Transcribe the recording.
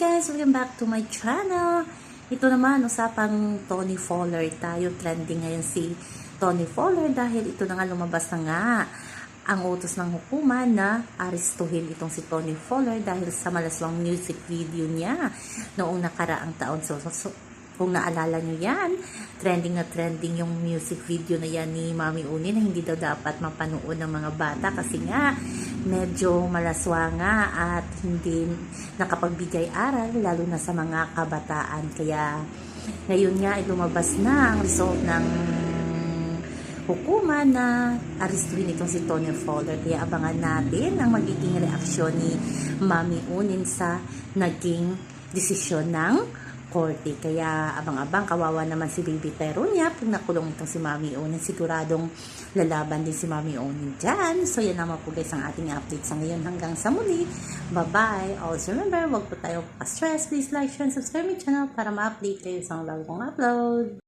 guys! Welcome back to my channel! Ito naman, usapang Tony Fowler tayo. Trending ngayon si Tony Fowler dahil ito na nga lumabas na nga ang utos ng hukuman na aristuhin itong si Tony Fowler dahil sa malaswang music video niya noong nakaraang taon. So, so, kung naalala nyo yan, trending na trending yung music video na yan ni Mami Uni na hindi daw dapat mapanood ng mga bata kasi nga medyo malaswanga at hindi nakapagbigay aral lalo na sa mga kabataan. Kaya ngayon nga ay lumabas na ang result ng hukuman na aristuhin itong si Tony Fowler. Kaya abangan natin ang magiging reaksyon ni Mami Unin sa naging desisyon ng korte. Kaya abang-abang, kawawa naman si Baby Peronia pag nakulong itong si Mami Onin. Siguradong lalaban din si Mami Onin dyan. So yan naman po guys ang ating update sa ngayon. Hanggang sa muli. Bye-bye. Also remember, wag po tayo pa-stress. Please like, share, and subscribe my channel para ma-update kayo sa mga bagong upload.